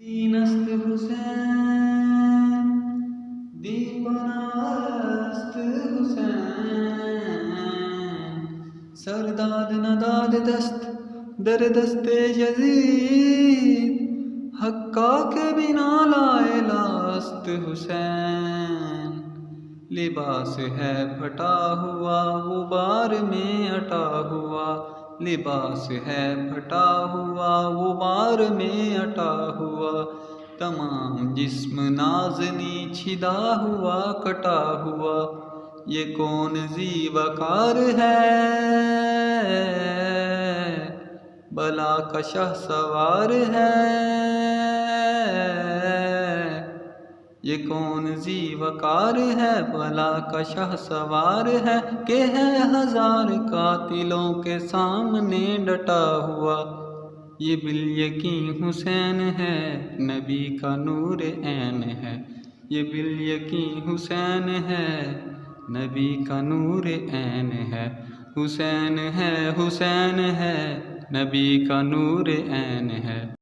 दीनस्त हुसैन दीवानास्त हुसैन। सरदाद नदाद दस्त दर दस्ते यजीद हक्का के बिना लाए लास्त हुसैन। लिबास है फटा हुआ, गुबार में अटा हुआ लिबास है फटा हुआ गुबार में अटा हुआ। तमाम जिस्म नाजनी छिदा हुआ, कटा हुआ। ये कौन जीवकार है? बला का शाह सवार है। ये कौन जीवकार है? भला कशह सवार है के है हज़ार कातिलों के सामने डटा हुआ? ये बिल यकीन हुसैन है, नबी का नूर ऐन है। ये बिल यकीन हुसैन है, नबी का नूर ऐन है। हुसैन है हुसैन है, नबी का नूर ऐन है।